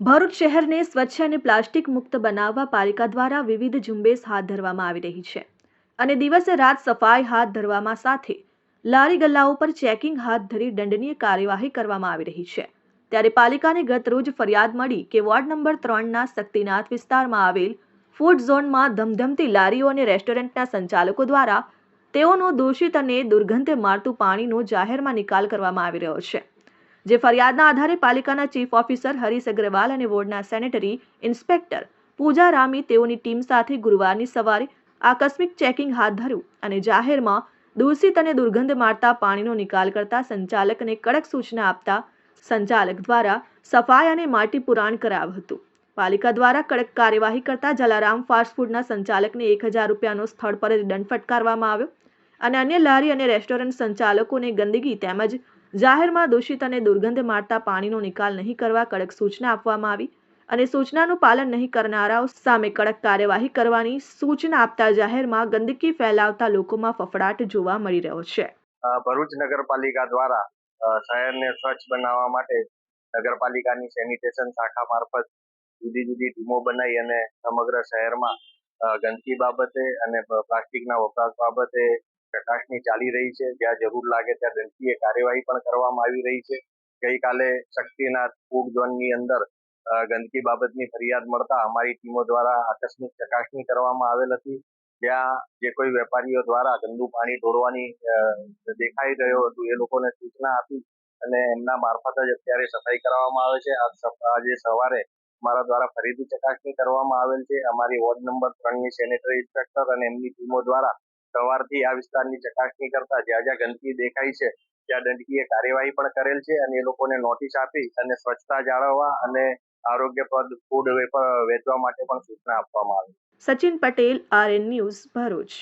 ભરૂચ શહેરને સ્વચ્છ અને પ્લાસ્ટિક મુક્ત બનાવવા પાલિકા દ્વારા વિવિધ ઝુંબેશ હાથ ધરવામાં આવી રહી છે અને દિવસે રાત સફાઈ હાથ ધરવામાં સાથે લારી ગલ્લાઓ પર ચેકિંગ હાથ ધરી દંડનીય કાર્યવાહી કરવામાં આવી રહી છે. ત્યારે પાલિકાને ગત રોજ ફરિયાદ મળી કે વોર્ડ નંબર ત્રણના શક્તિનાથ વિસ્તારમાં આવેલ ફૂડ ઝોનમાં ધમધમતી લારીઓ અને રેસ્ટોરન્ટના સંચાલકો દ્વારા તેઓનો દૂષિત અને દુર્ગંધ મારતું પાણીનો જાહેરમાં નિકાલ કરવામાં આવી રહ્યો છે. જે ફરિયાદના આધારે પાલિકાના ચીફ ઓફિસર હરીશ અગ્રવાલ અને વોર્ડના સેનેટરી ઇન્સ્પેક્ટર પૂજા રામી તેઓની ટીમ સાથે ગુરુવારની સવારે આકસ્મિક ચેકિંગ હાથ ધર્યું અને જાહેરમાં દૂષિત અને દુર્ગંધ મારતા પાણીનો નિકાલ કરતા સંચાલકને કડક સૂચના આપતા સંચાલક દ્વારા સફાઈ અને માટી પુરાણ કરાવ્યું હતું. પાલિકા દ્વારા કડક કાર્યવાહી કરતા જલારામ ફાસ્ટ ફૂડના સંચાલકને એક હજાર રૂપિયાનો સ્થળ પર જ દંડ ફટકારવામાં આવ્યો અને અન્ય લારી અને રેસ્ટોરન્ટ સંચાલકોને ગંદકી તેમજ જાહેરમાં દૂષિત અને દુર્ગંધ મારતા પાણીનો નિકાલ નહીં કરવા કડક સૂચના આપવામાં આવી અને સૂચનાનું પાલન નહીં કરનારાઓ સામે કડક કાર્યવાહી કરવાની સૂચના આપતા જાહેરમાં ગંદકી ફેલાવતા લોકોમાં ફફડાટ જોવા મળી રહ્યો છે. ભરૂચ નગરપાલિકા દ્વારા શહેરને સ્વચ્છ બનાવવા માટે નગરપાલિકાની સેનિટેશન શાખા મારફત જુદી જુદી ટીમો બનાવી અને સમગ્ર શહેરમાં ગંદકી બાબતે અને પ્લાસ્ટિકના વપરાશ બાબતે ચકાસણી ચાલી રહી છે, જ્યાં જરૂર લાગે ત્યાં દંડનીય કાર્યવાહી પણ કરવામાં આવી રહી છે. ગઈકાલે શક્તિનાથ ફૂડ ઝોનની અંદર ગંદકી બાબતની ફરિયાદ મળતા અમારી ટીમો દ્વારા આકસ્મિક ચકાસણી કરવામાં આવેલ હતી. જ્યાં જે કોઈ વેપારીઓ દ્વારા ગંદુ પાણી ઢોળવાની દેખાઈ રહ્યો હતું, એ લોકોને સૂચના આપી અને એમના મારફત જ અત્યારે સફાઈ કરવામાં આવે છે. આજ સવારે અમારા દ્વારા ફરીથી ચકાસણી કરવામાં આવેલ છે. અમારી વોર્ડ નંબર ત્રણની સેનેટરી ઇન્સ્પેક્ટર અને એમની ટીમો દ્વારા સવારથી આ વિસ્તારની ચકાસણી કરતા જ્યાં જ્યાં ગંદકી દેખાય છે, ત્યાં દંડકીય કાર્યવાહી પણ કરેલ છે અને એ લોકોને નોટિસ આપી અને સ્વચ્છતા જાળવવા અને આરોગ્યપ્રદ ફૂડ વેચવા માટે પણ સૂચના આપવામાં આવી. Sachin Patel, RN news Bharuch.